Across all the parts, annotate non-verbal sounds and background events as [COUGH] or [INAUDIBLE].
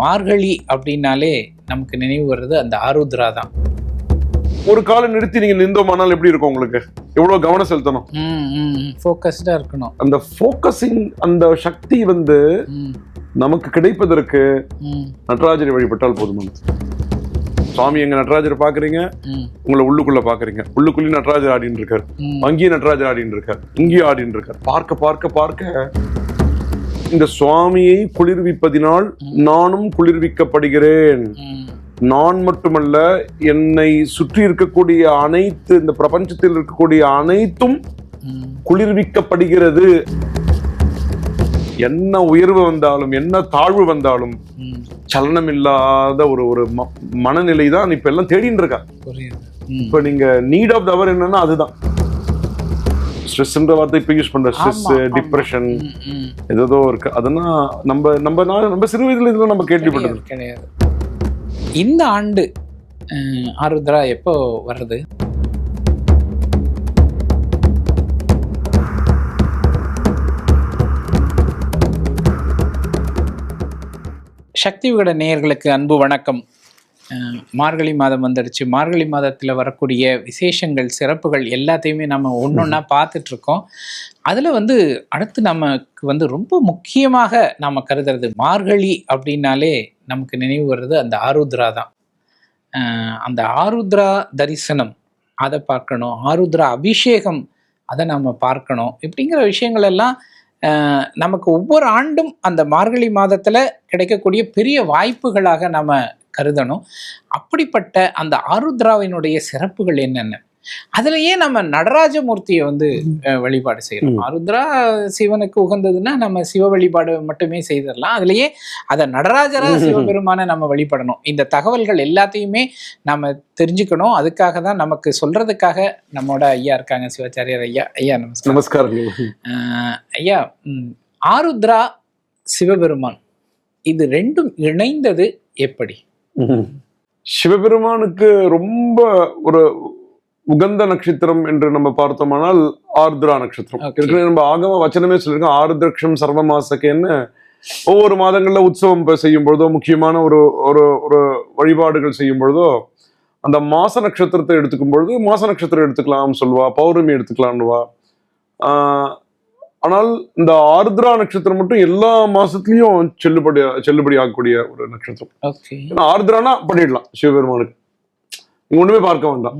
மார்கழி அப்படின்னாலே நமக்கு நினைவு வர்றது அந்த ஆருத்ரா தான். ஒரு காலம் நிறுத்தி நீங்க நின்றோமானால் எப்படி இருக்கும் உங்களுக்கு? எவ்வளவு கவனம் செலுத்தணும்? ஃபோக்கஸ்டாக இருக்கணும். அந்த ஃபோக்கஸிங் அந்த சக்தி வந்து நமக்கு கிடைப்பதற்கு நடராஜரை வழிபட்டால் போதுமானது. சுவாமி எங்க நடராஜரை பாக்குறீங்க உங்களை உள்ளுக்குள்ள பாக்குறீங்க உள்ளுக்குள்ளேயும் நடராஜர் ஆடின்னு இருக்காரு. அங்கேயும் நடராஜர் ஆடின்னு இருக்காரு. இங்கேயும் ஆடின்னு இருக்காரு. பார்க்க பார்க்க பார்க்க இந்த சுவாமியை குளிர்விப்பதினால் நானும் குளிர்விக்கப்படுகிறேன். நான் மட்டுமல்ல என்னை சுற்றி இருக்கக்கூடிய அனைத்து இந்த பிரபஞ்சத்தில் இருக்கக்கூடிய அனைத்தும். குளிர்விக்கப்படுகிறது. என்ன உயர்வு வந்தாலும் என்ன தாழ்வு வந்தாலும் சலனம் இல்லாத ஒரு ஒரு மனநிலை தான் இப்ப எல்லாம் தேடின்னு இருக்கா. இப்ப நீங்க நீட் ஆஃப் அவர் என்னன்னா அதுதான். ஸ்ட்ரெஸ்ன்ற வார்த்தை இப்ப யூஸ் பண்ற ஸ்ட்ரெஸ். டிப்ரெஷன். ஏதோ இருக்கு. அதெல்லாம் நம்ம நம்ம நான் நம்ம சிறு வயதுல இதெல்லாம் நம்ம கேள்விப்பட்டது. கிடையாது, இந்த ஆண்டு ஆருத்ரா எப்போ வருது சக்தி விகட நேயர்களுக்கு அன்பு வணக்கம். மார்கழி மாதம் வந்துடுச்சு. மார்கழி மாதத்தில் வரக்கூடிய விசேஷங்கள் சிறப்புகள் எல்லாத்தையுமே நம்ம ஒன்றொன்னா பார்த்துட்டு இருக்கோம் அதில் வந்து அடுத்து நமக்கு வந்து ரொம்ப முக்கியமாக நாம் கருதுறது மார்கழி அப்படின்னாலே நமக்கு நினைவு வர்றது அந்த ஆருத்ரா தான். அந்த ஆருத்ரா தரிசனம் அதை பார்க்கணும். ஆருத்ரா அபிஷேகம் அதை நாம் பார்க்கணும். இப்படிங்கிற விஷயங்கள் எல்லாம் நமக்கு ஒவ்வொரு ஆண்டும் அந்த மார்கழி மாதத்தில் கிடைக்கக்கூடிய பெரிய வாய்ப்புகளாக நம்ம கருதணும். அப்படிப்பட்ட அந்த ஆருத்ராவினுடைய சிறப்புகள் என்னென்ன? அதுலயே நம்ம நடராஜமூர்த்தியை வந்து வழிபாடு செய்யறோம். ஆருத்ரா சிவனுக்கு உகந்ததுன்னா நம்ம சிவ வழிபாடு மட்டுமே செய்திடலாம். அதுலயே அதை நடராஜரா சிவபெருமான நம்ம வழிபடணும். இந்த தகவல்கள் எல்லாத்தையுமே நம்ம தெரிஞ்சுக்கணும். அதுக்காக தான் நமக்கு சொல்றதுக்காக நம்மோட ஐயா இருக்காங்க சிவாச்சாரியார் ஐயா. ஐயா நமஸ்காரம். நமஸ்காரம். ஆஹ் ஐயா ஆருத்ரா சிவபெருமான் இது ரெண்டும் இணைந்தது எப்படி. சிவபெருமானுக்கு ரொம்ப ஒரு உகந்த நட்சத்திரம் என்று நம்ம பார்த்தோமானால் ஆர்திரா நட்சத்திரம். ஏற்கனவே நம்ம ஆகம வச்சனமே சொல்லியிருக்கோம். ஆருத்ரக்ஷம் சர்வ மாசக்கேன்னு ஒவ்வொரு மாதங்கள்ல உற்சவம் இப்ப செய்யும் பொழுதோ முக்கியமான ஒரு ஒரு ஒரு வழிபாடுகள் செய்யும் பொழுதோ அந்த மாச நட்சத்திரத்தை எடுத்துக்கும் பொழுது மாச நட்சத்திரம் எடுத்துக்கலாம் சொல்லுவா பௌர்ணமி எடுத்துக்கலாம்னுவா. ஆனால் இந்த ஆருத்ரா நட்சத்திரம் மட்டும் எல்லா மாசத்துலயும் செல்லுபடி செல்லுபடி ஆகக்கூடிய ஒரு நட்சத்திரம். ஏன்னா ஆர்திரானா பண்ணிடலாம் சிவபெருமானுக்கு. நீங்க ஒண்ணுமே பார்க்க வேண்டாம்.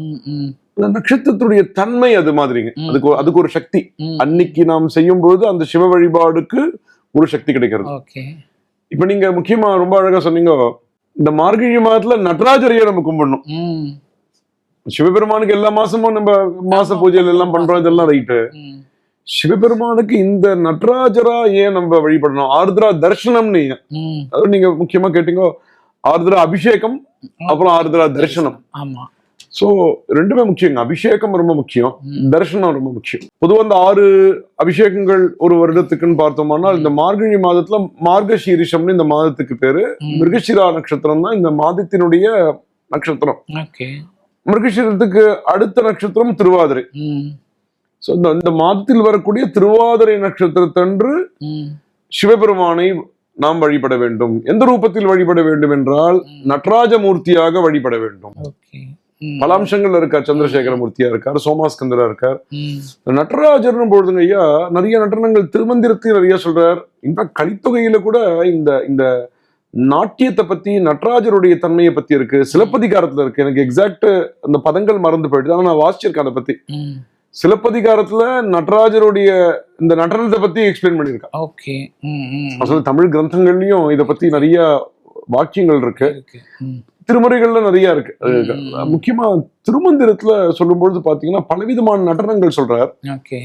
அந்த நட்சத்திரத்துடைய தன்மை அது மாதிரிங்க. அதுக்கு அதுக்கு ஒரு சக்தி. அன்னைக்கு நாம் செய்யும் பொழுது அந்த சிவ வழிபாடுக்கு ஒரு சக்தி கிடைக்கிறது. இப்ப நீங்க முக்கியமா ரொம்ப அழகா சொன்னீங்க. இந்த மார்கழி மாதத்துல நடராஜரையே நம்ம கும்பிடணும். சிவபெருமானுக்கு எல்லா மாசமும் நம்ம மாச. பூஜைகள் எல்லாம் பண்றோம் இதெல்லாம் ரைட்டு சிவபெருமானுக்கு இந்த நடராஜரா ஏன் நம்ம வழிபடணும்? ஆர்திரா தர்ஷனம்னு ஏன்? அதாவது நீங்க முக்கியமா கேட்டீங்க ஆர்திரா அபிஷேகம் அப்புறம் ஆர்திரா தரிசனம். ஆமா. சோ ரெண்டுமே முக்கியங்க. அபிஷேகம் ரொம்ப முக்கியம். தரிசனம் ரொம்ப முக்கியம். பொதுவா இந்த ஆறு அபிஷேகங்கள் ஒரு வருடத்துக்குன்னு பார்த்தோம்னா இந்த மார்கழி மாதத்துல மார்கசீரிஷம்னு இந்த மாதத்துக்கு பேரு. மிருகசிரா நட்சத்திரம் தான் இந்த மாதத்தினுடைய நட்சத்திரம். மிருகசீரத்துக்கு அடுத்த நட்சத்திரம் திருவாதிரை. சோ இந்த இந்த மாதத்தில் வரக்கூடிய திருவாதிரை நட்சத்திரத்தன்று சிவபெருமானை நாம் வழிபட வேண்டும். எந்த ரூபத்தில் வழிபட வேண்டும் என்றால். நடராஜ மூர்த்தியாக வழிபட வேண்டும். பல அம்சங்கள்ல இருக்கார் சந்திரசேகர மூர்த்தியா இருக்கார் சோமாஸ்கந்தரா இருக்கார். நடராஜர்னு பொழுதுங்க ஐயா நிறைய நடனங்கள் திருமந்திரத்தையும் நிறைய சொல்றார். இன்ஃபேக்ட் கலித்தொகையில கூட இந்த இந்த நாட்டியத்தை பத்தி நடராஜருடைய தன்மையை பத்தி இருக்கு. சிலப்பதிகாரத்துல இருக்கு. எனக்கு எக்ஸாக்ட் அந்த பதங்கள் மறந்து போயிடுது. ஆனா நான் வாசிச்சிருக்கேன் அதை பத்தி. சிலப்பதிகாரத்துல நடராஜருடைய இந்த நடனத்தை பத்தி எக்ஸ்பிளைன் பண்ணியிருக்கேன் ஓகே அசல் தமிழ் கிரந்தங்கள்லயும் இதை பத்தி நிறைய வாக்கியங்கள் இருக்கு. திருமுறைகள்ல நிறைய இருக்கு. முக்கியமா திருமந்திரத்துல சொல்லும்பொழுது பாத்தீங்கன்னா பலவிதமான நடனங்கள் சொல்றார். ஓகே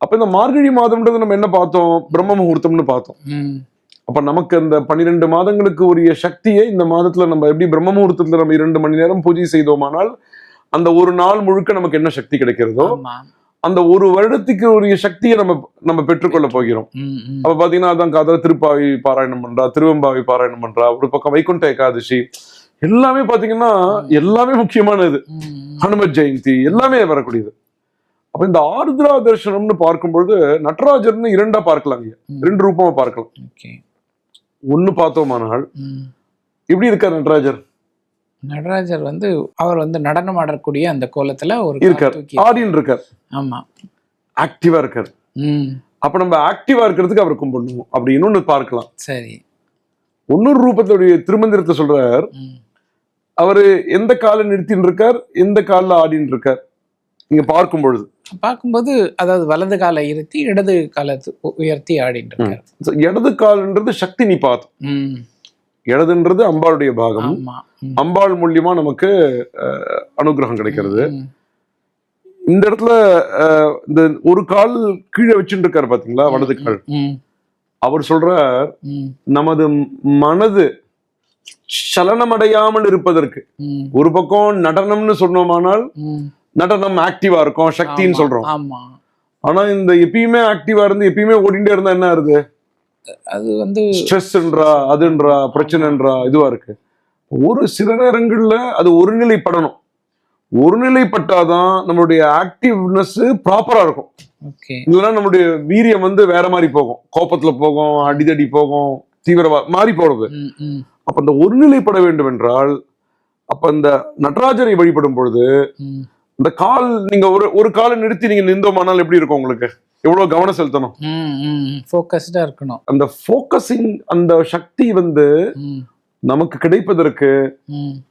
அப்ப இந்த மார்கழி மாதம்ன்றது நம்ம என்ன பார்த்தோம்? பிரம்ம முகூர்த்தம்னு பார்த்தோம். அப்ப நமக்கு அந்த பன்னிரெண்டு மாதங்களுக்கு உரிய சக்தியை இந்த மாதத்துல நம்ம எப்படி பிரம்ம முகூர்த்தத்துல நம்ம இரண்டு மணி நேரம் பூஜை செய்தோமானால் அந்த ஒரு நாள் முழுக்க நமக்கு என்ன சக்தி கிடைக்கிறதோ அந்த ஒரு வருடத்துக்கு உரிய சக்தியை நம்ம நம்ம பெற்றுக்கொள்ள போகிறோம். அப்ப பாத்தீங்கன்னா அதான் காதல திருப்பாவி பாராயணம் பண்றா திருவம்பாவி பாராயணம் பண்றா ஒரு பக்கம் வைகுண்ட ஏகாதசி. எல்லாமே பாத்தீங்கன்னா எல்லாமே முக்கியமானது. ஹனுமத் ஜெயந்தி எல்லாமே வரக்கூடியது. அப்ப இந்த ஆருத்ரா தரிசனம்னு பார்க்கும்பொழுது நடராஜர்னு இரண்டா பார்க்கலாம். ரெண்டு ரூபமா பார்க்கலாம். ஒண்ணு பார்த்தோமானால். எப்படி இருக்கார் நடராஜர்? நடராஜர் வந்து அவர் வந்து நடனம் ஆடக்கூடிய அந்த கோலத்துல ஒரு இருக்கார். ஆடின்னு இருக்கார். ஆமா. ஆக்டிவா இருக்கார். அப்ப நம்ம ஆக்டிவா இருக்கிறதுக்கு அவர் கும்பிடணும் அப்படின்னு ஒண்ணு பார்க்கலாம். சரி. இன்னொரு ரூபத்துடைய திருமந்திரத்தை சொல்றார். அவரு எந்த காலை நிறுத்தின்னு இருக்கார் எந்த காலில் ஆடின்னு இருக்கார். நீங்க பார்க்கும் பொழுது பார்க்கும்போது அதாவது வலது காலை இருத்தி இடது காலை து- உயர்த்தி ஆடிட்டு இருக்காரு. இடது கால்ன்றது சக்தி நிபாத் ம். இடதுன்றது அம்பாளுடைய பாகம். அம்பாள் மூலியமா நமக்கு அனுகிரகம் கிடைக்கிறது. இந்த இடத்துல இந்த ஒரு கால் கீழே வச்சுட்டு இருக்காரு பாத்தீங்களா வலது கால். அவர் சொல்றார் ம். நமது மனது சலனமடையாமல் இருப்பதற்கு. ஒரு பக்கம் நடனம்னு சொன்னோமானால் நடனம் ஆக்டிவா இருக்கும் சக்தின்னு சொல்றோம். ஆனா இந்த எப்பயுமே ஆக்டிவா இருந்து எப்பயுமே ஓடிண்டே இருந்தா என்ன ஆகுது அது வந்து ஸ்ட்ரெஸ்ன்றா அதுன்றா பிரச்சனைன்றா இதுவா இருக்கு. ஒரு சில நேரங்கள்ல அது ஒருநிலைப்படணும். ஒருநிலைப்பட்டாதான் நம்மளுடைய ஆக்டிவ்னஸ் ப்ராப்பரா இருக்கும். இல்லைன்னா நம்மளுடைய வீரியம் வந்து வேற மாதிரி போகும். கோபத்துல போகும் அடிதடி போகும் தீவிரவா மாறி ம் அப்ப அந்த ஒருநிலைப்பட வேண்டும் என்றால் அப்ப இந்த நடராஜரை வழிபடும் பொழுது இந்த கால் நீங்க ஒரு ஒரு காலை நிறுத்தி நீங்க நின்றோமானால் எப்படி இருக்கும் உங்களுக்கு? எவ்வளவு கவனம் செலுத்தணும். ஃபோக்கஸ்டா இருக்கணும். அந்த ஃபோக்கஸிங் அந்த சக்தி வந்து நமக்கு கிடைப்பதற்கு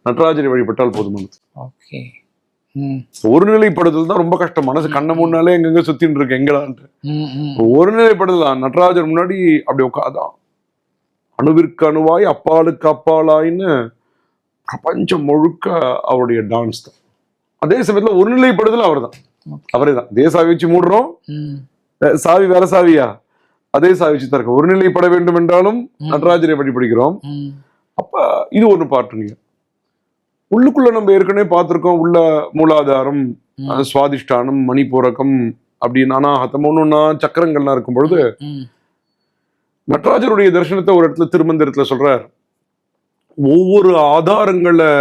நடராஜரை வழிபட்டால் போதுமானது. ஓகே. ம். ஒருநிலைப்படுதல் தான் ரொம்ப கஷ்டம். மனசு கண்ண முன்னாலே எங்கெங்க சுத்தின்னு இருக்கு எங்கடான்ட்டு ஒருநிலைப்படுதல். நடராஜர் முன்னாடி அப்படி உட்காதான் அணுவிற்கு அணுவாய் அப்பாலுக்கு அப்பாலாயின்னு பிரபஞ்சம் முழுக்க அவருடைய டான்ஸ் தான். அதே சமயத்துல ஒருநிலைப்படுதல் அவர் தான் அவரே தான் இதே சாவி வச்சு மூடுறோம். சாவி வேற சாவியா? அதே சாவி தான் இருக்கு ஒருநிலைப்பட வேண்டும் என்றாலும் நடராஜரை வழிபடுகிறோம் ம். அப்ப இது ஒண்ணு பாட்டுங்க உள்ளுக்குள்ள நம்ம ஏற்கனவே பார்த்திருக்கோம். உள்ள மூலாதாரம் சுவாதிஷ்டானம் மணிப்பூரகம் அப்படின்னு அனாஹதம் ஒன்னொன்னா சக்கரங்கள்லாம் இருக்கும் பொழுது நடராஜருடைய தரிசனத்தை ஒரு இடத்துல திருமந்திரத்துல சொல்றார். ஒவ்வொரு ஆதாரங்களை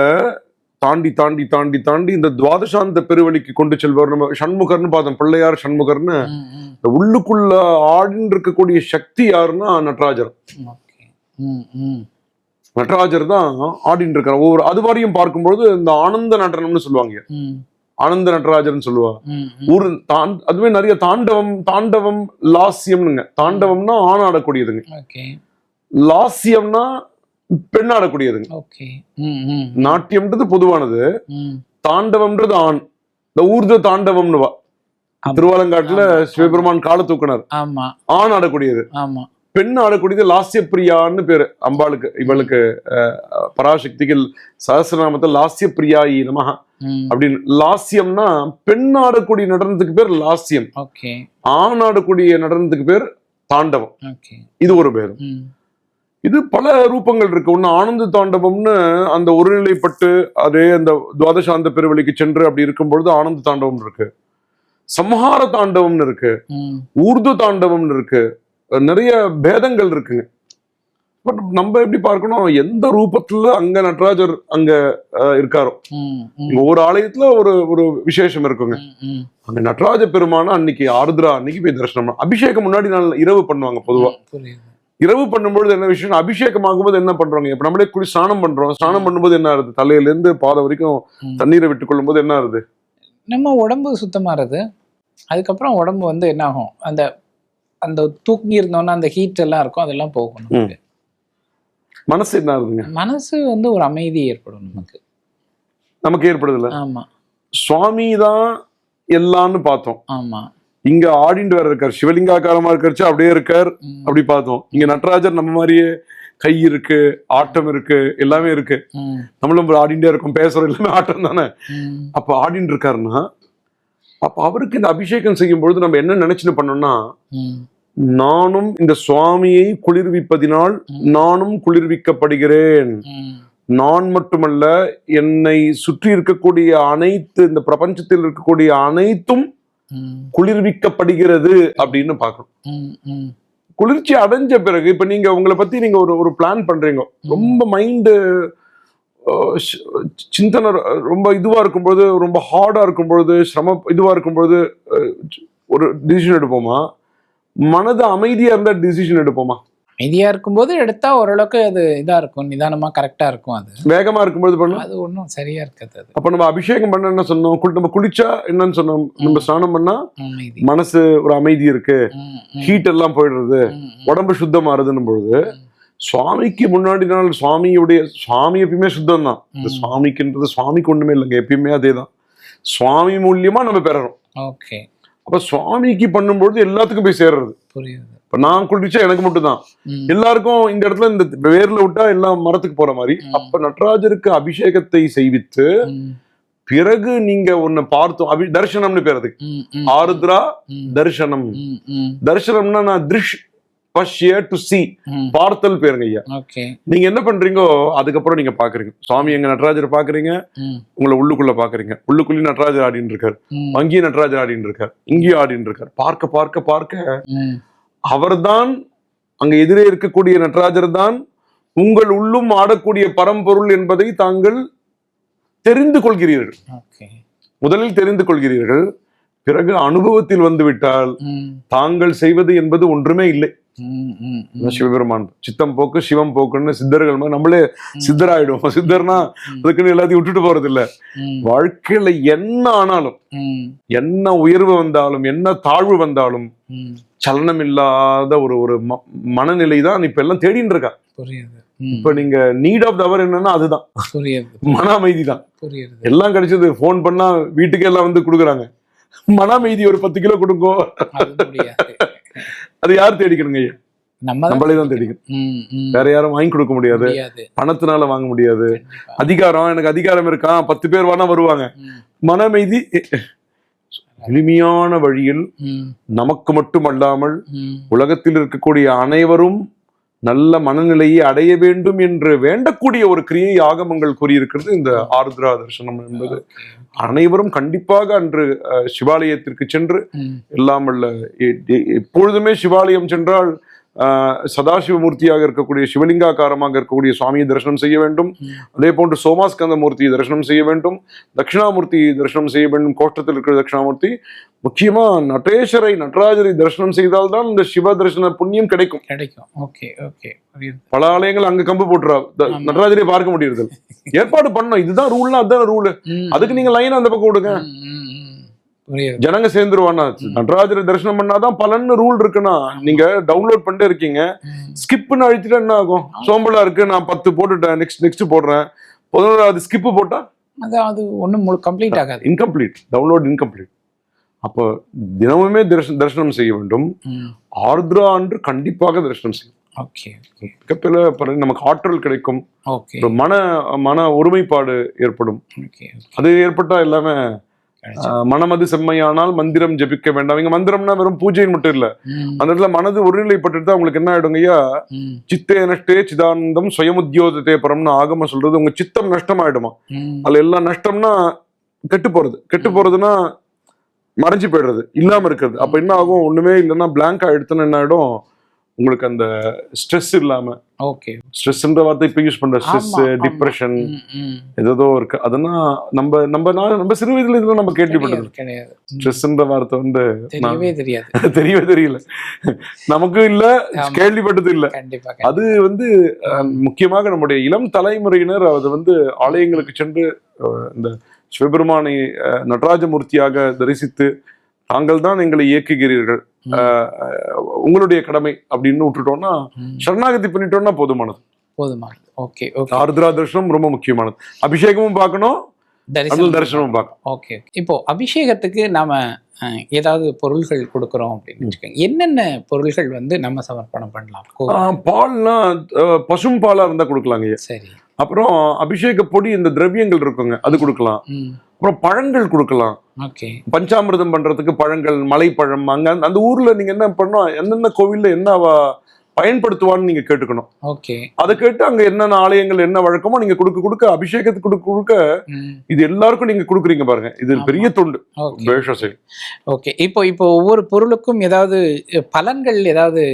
தாண்டி தாண்டி தாண்டி தாண்டி இந்த துவாதசாந்த பெருவழிக்கு கொண்டு செல்வார் நம்ம சண்முகர்னு பார்த்தோம். பிள்ளையார் சண்முகர்னு. இந்த உள்ளுக்குள்ள ஆடின்னு இருக்கக்கூடிய சக்தி யாருன்னா நடராஜர். நடராஜர் தான் ஆடின்னு இருக்கார் ஒவ்வொரு அது வரையும் பார்க்கும்பொழுது இந்த ஆனந்த நடனம்னு சொல்லுவாங்க. ஆனந்த நடராஜர்னு சொல்லுவா. ஒரு தான் அதுவே நிறைய தாண்டவம் தாண்டவம் லாஸ்யம்னுங்க தாண்டவம்னா ஆண் ஆடக்கூடியதுங்க லாஸ்யம்னா பெண் ஆடக்கூடியதுங்க ம் நாட்டியம்ன்றது பொதுவானது. தாண்டவம்ன்றது ஆண். இந்த ஊர்த தாண்டவம்னு வா. திருவாலங்காட்டுல. சிவபெருமான் கால தூக்குனார். ஆண் ஆடக்கூடியது. பெண் ஆடக்கூடியது லாஸ்ய பிரியான்னு பேரு. அம்பாளுக்கு இவளுக்கு பராசக்திக்கு சஹசிரநாமத்தில் லாஸ்ய பிரியாயி நமஹ. ம். அப்படின்னு லாஸ்யம்னா பெண் ஆடக்கூடிய நடனத்துக்கு பேர் லாஸ்யம். ஆண் ஆடக்கூடிய நடனத்துக்கு பேர் தாண்டவம். இது ஒரு பேரும். இது பல ரூபங்கள் இருக்கு. ஒண்ணு ஆனந்த தாண்டவம்னு அந்த ஒருநிலைப்பட்டு அதே அந்த துவாதசாந்த பெருவழிக்கு சென்று அப்படி இருக்கும் பொழுது ஆனந்த தாண்டவம் இருக்கு. சம்ஹார தாண்டவம்னு இருக்கு. ஊர்து தாண்டவம்னு இருக்கு. நிறைய பேதங்கள் இருக்குங்க பட் நம்ம எப்படி பார்க்கணும்? எந்த ரூபத்துல அங்க நடராஜர் அங்க இருக்காரோ? ஒரு ஆலயத்துல ஒரு ஒரு விசேஷம் இருக்குங்க. அங்க நடராஜ பெருமான அன்னைக்கு ஆருத்ரா அன்னைக்கு போய் தரிசனம் அபிஷேகம் முன்னாடி நாள் இரவு பண்ணுவாங்க பொதுவா. இரவு பண்ணும்பொழுது என்ன விஷயம்? அபிஷேகம் ஆகும்போது என்ன பண்றாங்க? இப்ப நம்மளே குளி ஸ்நானம் பண்றோம். ஸ்நானம் பண்ணும்போது என்ன ஆகுது? தலையில இருந்து பாதம் வரைக்கும். தண்ணீரை விட்டுக் கொள்ளும் போது என்ன ஆகுது? நம்ம உடம்பு சுத்தமாறது. அதுக்கப்புறம் உடம்பு வந்து என்ன ஆகும்? அந்த அந்த தூக்கி இருந்தோன்னா அந்த ஹீட் எல்லாம் இருக்கும். அதெல்லாம் போகும் நமக்கு. மனசு என்ன ஆகுதுங்க? மனசு வந்து ஒரு அமைதி ஏற்படும் நமக்கு. நமக்கு ஏற்படுது இல்ல ஆமா. சுவாமி தான் எல்லாம்னு பார்த்தோம். ஆமா. இங்க ஆடிண்டு வேற இருக்கார். சிவலிங்காக்காரமா இருக்காருச்சு அப்படியே இருக்கார். அப்படி பார்த்தோம். இங்க நடராஜர் நம்ம மாதிரியே கை இருக்கு ஆட்டம் இருக்கு எல்லாமே இருக்கு. நம்மளும் ஆடிண்டே இருக்கோம் பேசுறோம் எல்லாமே ஆட்டம் தானே. அப்ப ஆடின்னு இருக்காருன்னா அப்ப அவருக்கு இந்த அபிஷேகம் செய்யும் பொழுது நம்ம என்ன நினைச்சுன்னு பண்ணோம்னா நானும் இந்த சுவாமியை குளிர்விப்பதினால் நானும் குளிர்விக்கப்படுகிறேன். நான் மட்டுமல்ல என்னை சுற்றி இருக்கக்கூடிய அனைத்து இந்த பிரபஞ்சத்தில் இருக்கக்கூடிய அனைத்தும் குளிர்விக்கப்படுகிறது அப்படின்னு பார்க்கணும். குளிர்ச்சி அடைஞ்ச பிறகு இப்ப நீங்க உங்களை பத்தி நீங்க ஒரு ஒரு பிளான் பண்றீங்க. ரொம்ப மைண்டு சிந்தனை ரொம்ப இதுவா இருக்கும்பொழுது ரொம்ப ஹார்டா இருக்கும்பொழுது சிரம இதுவா இருக்கும்பொழுது ஒரு டிசிஷன் எடுப்போமா? மனது அமைதியா இருந்தா டிசிஷன் எடுப்போமா? அமைதியா இருக்கும்போது எடுத்தா ஓரளவுக்கு அது இதா இருக்கும் நிதானமா கரெக்டா இருக்கும் அது. வேகமா இருக்கும்போது பண்ணலாம். அது ஒன்றும் சரியா இருக்காது அது. அப்ப நம்ம அபிஷேகம் பண்ண என்ன சொன்னோம்? நம்ம குளிச்சா என்னன்னு சொன்னோம்? நம்ம ஸ்நானம் பண்ணா மனசு ஒரு அமைதி இருக்கு. ஹீட் எல்லாம் போயிடுறது. உடம்பு சுத்தமாறுதுன்னும் பொழுது ம். சுவாமிக்கு முன்னாடி நாள் சுவாமியுடைய சுவாமி எப்பயுமே சுத்தம் தான் இந்த. சுவாமிக்குன்றது சுவாமிக்கு ஒண்ணுமே இல்லைங்க. எப்பயுமே அதே தான் சுவாமி மூலியமா நம்ம பெறறோம் ஓகே. அப்ப சுவாமிக்கு பண்ணும்பொழுது எல்லாத்துக்கும் போய் சேர்றது. புரியுது. இப்ப நான் குளிச்சா எனக்கு மட்டும் தான் எல்லாருக்கும் இந்த இடத்துல இந்த வேர்ல விட்டா எல்லாம் மரத்துக்கு போற மாதிரி. அப்ப நடராஜருக்கு அபிஷேகத்தை செய்வித்து பிறகு நீங்க ஒன்னு பார்த்தோம். அபி தர்சனம்னு பேர் அதுக்கு. ஆருத்ரா தர்சனம். தர்சனம்னா நான் திருஷ் பஷ்ய டு சி. பார்த்தல் பேருங்க ஐயா. நீங்க என்ன பண்றீங்கோ அதுக்கப்புறம் நீங்க பாக்குறீங்க. சுவாமி எங்க நடராஜர் பாக்குறீங்க உங்களை உள்ளுக்குள்ள பாக்குறீங்க. உள்ளுக்குள்ளேயும் நடராஜர் ஆடின்னு இருக்காரு. அங்கேயும் நடராஜர் ஆடின்னு இருக்காரு. இங்கேயும் ஆடின்னு இருக்காரு. பார்க்க பார்க்க பார்க்க. அவர்தான் அங்க எதிரே இருக்கக்கூடிய நடராஜர் தான் உங்கள் உள்ளும் ஆடக்கூடிய பரம்பொருள் என்பதை தாங்கள் தெரிந்து கொள்கிறீர்கள். முதலில் தெரிந்து கொள்கிறீர்கள். பிறகு அனுபவத்தில் வந்துவிட்டால் தாங்கள் செய்வது என்பது ஒன்றுமே இல்லை. சிவபெருமான். சித்தம் போக்கு சிவம் போக்குன்னு சித்தர்கள் மாதிரி நம்மளே சித்தராயிடுவோம். சித்தர்னா அதுக்குன்னு எல்லாத்தையும் விட்டுட்டு போறது இல்ல வாழ்க்கையில என்ன ஆனாலும் என்ன உயர்வு வந்தாலும் என்ன தாழ்வு வந்தாலும். சலனம் இல்லாத ஒரு ஒரு ம- மனநிலை தான் இப்ப எல்லாம் தேடின்னு இருக்கா புரியுது இப்ப நீங்க நீட் ஆஃப் தவர் என்னன்னா அதுதான். புரியுது. மன அமைதி தான் புரியுது. எல்லாம் கிடைச்சது ஃபோன் பண்ணா வீட்டுக்கே எல்லாம் வந்து கொடுக்குறாங்க. மன அமைதி ஒரு பத்து கிலோ கொடுங்கோ. அது யார் தேடிக்கணுங்க ஐயா? நம்மளே தான் தேடிக்கணும். ம், ம். வேற யாரும் வாங்கி கொடுக்க முடியாது. பணத்தினால வாங்க முடியாது. அதிகாரம் எனக்கு அதிகாரம் இருக்கான் பத்து பேர் வேணா வருவாங்க. ம், மன அமைதி எளிமையான வழியில் நமக்கு மட்டுமல்லாமல். உலகத்தில் இருக்கக்கூடிய அனைவரும் நல்ல மனநிலையை அடைய வேண்டும் என்று வேண்டக்கூடிய ஒரு கிரியை ஆகமங்கள் கூறியிருக்கிறது. இந்த ஆருத்ரா தரிசனம் என்பது. அனைவரும் கண்டிப்பாக அன்று சிவாலயத்திற்கு சென்று எல்லாம் எ- எப்பொழுதுமே சிவாலயம் சென்றால் சதாசிவமூர்த்தியாக இருக்கக்கூடிய சிவலிங்காக்காரமாக இருக்கக்கூடிய சுவாமியை தரிசனம் செய்ய வேண்டும். அதே போன்று சோமாஸ்கந்த மூர்த்தியை தரிசனம் செய்ய வேண்டும். தட்சிணாமூர்த்தி தரிசனம் செய்ய வேண்டும். கோஷ்டத்தில் இருக்கிற தட்சிணாமூர்த்தி. முக்கியமா நடேஸ்வரை நடராஜரை தரிசனம் செய்தால்தான் இந்த சிவ தரிசன புண்ணியம் கிடைக்கும். கிடைக்கும். Okay okay. பல ஆலயங்கள் அங்க கம்பு போட்டுறா. நடராஜரை பார்க்க முடியுது ஏற்பாடு பண்ணோம் இதுதான் ரூல்னா அதுதான் ரூல் அதுக்கு நீங்க லைன் அந்த பக்கம் விடுங்க. ஜனங்க சேர்ந்துருவானா? நடராஜரை தரிசனம் பண்ணாதான் பலன்னு ரூல் இருக்குன்னா நீங்க டவுன்லோட் பண்ணிட்டே இருக்கீங்க. ஸ்கிப்னு அழுத்திட்டா என்ன ஆகும்? சோம்பலா இருக்கு நான் பத்து போட்டுட்டேன் நெக்ஸ்ட் நெக்ஸ்ட் போடுறேன். பதினோராவது ஸ்கிப் போட்டா? அது அது முழு கம்ப்ளீட் ஆகாது. இன்கம்ப்ளீட் டவுன்லோட் இன்கம்ப்ளீட் அப்போ தினமுமே தரிசனம் தரிசனம் செய்ய வேண்டும். ஆர்திரா அன்று கண்டிப்பாக தரிசனம் செய்யும் ஓகே மிகப்பெரிய நமக்கு ஆற்றல் கிடைக்கும். மன மன ஒருமைப்பாடு ஏற்படும். அது ஏற்பட்டா எல்லாமே மனமது செம்மையானால் மந்திரம் ஜெபிக்க வேண்டாம். இங்க மந்திரம்னா வெறும் பூஜை மட்டும் இல்ல. அந்த இடத்துல மனது ஒருநிலைப்பட்டு தான் உங்களுக்கு என்ன ஆயிடுங்கய்யா ம், சித்தே நஷ்டே சிதானந்தம் சுயமுத்தியோதத்தே பரம்னு ஆகம சொல்றது உங்க சித்தம் நஷ்டமாயிடுமா? ம். அதுல எல்லாம் நஷ்டம்னா கெட்டு போறது. கெட்டு போறதுன்னா மறைஞ்சு போயிடுறது. இல்லாம இருக்கிறது. அப்ப என்ன ஆகும்? ஒண்ணுமே இல்லைன்னா பிளாங்க் ஆயிடுத்துன்னு என்ன ஆயிடும்? உங்களுக்கு அந்த ஸ்ட்ரெஸ் இல்லாம ஓகே ஸ்ட்ரெஸ்ன்ற வார்த்தை இப்ப யூஸ் பண்ற ஸ்ட்ரெஸ். டிப்ரெஷன். ஏதோ இருக்கு. அதெல்லாம் நம்ம நம்ம நான் நம்ம சிறு வயதுல இதெல்லாம் நம்ம கேள்விப்பட்டது கிடையாது ஸ்ட்ரெஸ்ன்ற வார்த்தை வந்து தெரியவே தெரியாது. [LAUGHS] தெரியவே தெரியல. நமக்கும் இல்ல. கேள்விப்பட்டது இல்ல. அது வந்து முக்கியமாக நம்முடைய இளம் தலைமுறையினர் அது வந்து ஆலயங்களுக்கு சென்று இந்த சிவபெருமானை நடராஜமூர்த்தியாக தரிசித்து தாங்கள் தான் எங்களை இயக்குகிறீர்கள். உங்களுடைய கடமை அப்படின்னு விட்டுட்டோம்னா சரணாகதி பண்ணிட்டோம்னா போதுமானது. போதுமா? Okay okay. ஆருத்ரா தரிசனம் ரொம்ப முக்கியமானது. அபிஷேகமும் பார்க்கணும் தரிசனமும் பார்க்கணும். ஓகே இப்போ அபிஷேகத்துக்கு நாம ஏதாவது பொருள்கள் கொடுக்குறோம் அப்படின்னு வச்சுக்கோங்க. என்னென்ன பொருள்கள் வந்து நம்ம சமர்ப்பணம் பண்ணலாம்? அஹ், பசும் பாலா இருந்தா கொடுக்கலாங்க. சரி. அப்புறம் அபிஷேக பொடி இந்த திரவியங்கள் இருக்குங்க அது கொடுக்கலாம். அப்புறம் பழங்கள் கொடுக்கலாம். ஓகே. பஞ்சாமிர்தம் பண்றதுக்கு பழங்கள் மலைப்பழம் அங்க அந்த- ஊர்ல நீங்க என்ன பண்ணணும் எந்தெந்த கோவில்ல என்ன பயன்படுத்துவான்னு நீங்க கேட்டுக்கணும். ஓகே. அதை கேட்டு அங்க என்னென்ன ஆலயங்கள் என்ன வழக்கமோ நீங்க கொடுக்க கொடுக்க அபிஷேகத்துக்கு கொடுக்க கொடுக்க இது எல்லாருக்கும் நீங்க கொடுக்குறீங்க பாருங்க. இது. பெரிய தொண்டு. ஓகே. பேஷ செயல் ஓகே. இப்போ இப்போ ஒவ்வொரு பொருளுக்கும் ஏதாவது பலன்கள் ஏதாவது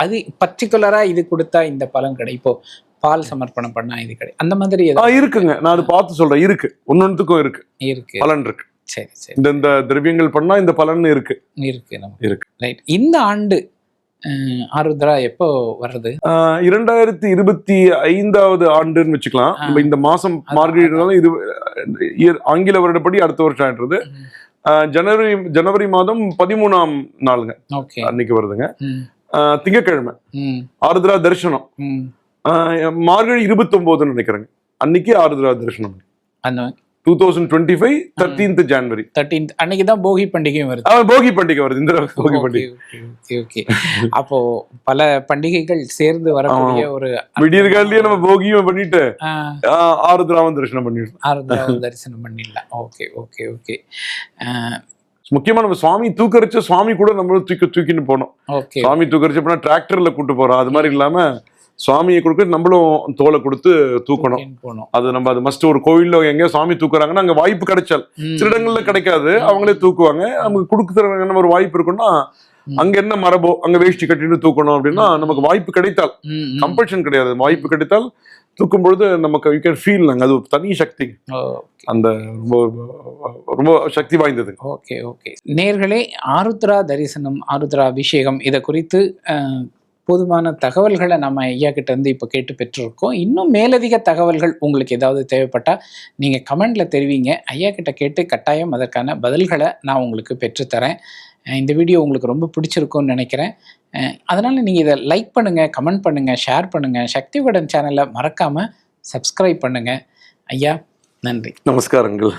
அது பர்டிகுலரா இது கொடுத்தா இந்த பலன் கிடை இப்போ பால் சமர்ப்பணம் பண்ணா இது கிடை அந்த மாதிரி இருக்குங்க. நான் அது பார்த்து சொல்றேன். இருக்கு. ஒன்னொன்னுக்கும் இருக்கு. இருக்கு. பலன் இருக்கு. சரி சரி. இந்த இந்த திரவியங்கள் பண்ணா இந்த பலன் இருக்கு. இருக்கு இருக்கு. ரைட் இந்த ஆண்டு ஆருத்ரா எப்போ ஆஹ் இரண்டாயிரத்தி இருபத்தி ஐந்தாவது ஆண்டுன்னு வச்சுக்கலாம். நம்ம இந்த மாசம் அதான், மார்கழி இது ஆங்கில வருடப்படி அடுத்த வருஷம் ஆயிடுறது. ஜனவரி ஜனவரி மாதம் பதிமூணாம் நாளுங்க. ஓகே. அன்னைக்கு வருதுங்க. ம். ஆஹ் திங்கட்கிழமை. ம். ஆருத்ரா தரிசனம். மார்கழி இருபத்தொன்பதுன்னு நினைக்கிறேங்க. அன்னைக்கு ஆருத்ரா தரிசனம். அந்த two thousand twenty five thirteenth January thirteenth அன்னைக்கு தான் போகி பண்டிகையும் வருது. போகி பண்டிகை வருது. இந்த போகி பண்டிகை. ஓகே அப்போ பல பண்டிகைகள் சேர்ந்து வரக்கூடிய ஒரு விடியற் காலையிலேயே நம்ம போகியும் பண்ணிட்டு ஆருத்ராவும் தரிசனம் பண்ணிடுறோம் ஆருத்ராவும் தரிசனம் பண்ணிடலாம். Okay okay okay. முக்கியமா நம்ம சுவாமி தூக்கரிச்ச சுவாமி கூட நம்மளும் தூக்கி தூக்கின்னு போனோம். சுவாமி தூக்கரிச்ச போனா டிராக்டர்ல கூட்டு போறோம். அது மாதிரி இல்லாம சுவாமியை கொடுக்க நம்மளும் தோலை கொடுத்து தூக்கணும். அது நம்ம அது மஸ்ட் ஒரு கோயில்ல எங்கேயோ சாமி தூக்குறாங்கன்னா அங்க வாய்ப்பு கிடைச்சால். சில இடங்கள்ல கிடைக்காது. அவங்களே தூக்குவாங்க. நமக்கு கொடுக்குற நம்ம ஒரு வாய்ப்பு இருக்குன்னா ம். அங்க என்ன மரபோ அங்க வேஷ்டி கட்டிட்டு தூக்கணும் அப்படின்னா நமக்கு வாய்ப்பு கிடைத்தால். கம்பல்ஷன் கிடையாது. வாய்ப்பு கிடைத்தால் தூக்கும் பொழுது நமக்கு யூ கேன் ஃபீல் நாங்க. அது ஒரு தனி சக்தி. அந்த ரொம்ப ரொம்ப சக்தி வாய்ந்தது. Okay okay. நேர்களே ஆருத்ரா தரிசனம் ஆருத்ரா அபிஷேகம் இதை குறித்து போதுமான தகவல்களை நம்ம ஐயா கிட்ட இருந்து இப்போ கேட்டு பெற்றிருக்கோம். இன்னும் மேலதிக தகவல்கள் உங்களுக்கு ஏதாவது தேவைப்பட்டா நீங்கள் கமெண்ட்ல தெரிவிங்க. ஐயா கிட்ட கேட்டு கட்டாயம் அதற்கான பதில்களை நான் உங்களுக்கு பெற்றுத்தரேன். இந்த வீடியோ உங்களுக்கு ரொம்ப பிடிச்சிருக்கும்னு நினைக்கிறேன். அதனால நீங்கள் இதை லைக் பண்ணுங்க கமெண்ட் பண்ணுங்க ஷேர் பண்ணுங்க. சக்தி விகடன் சேனலை மறக்காம சப்ஸ்கிரைப் பண்ணுங்க. ஐயா நன்றி. நமஸ்காரங்கள்.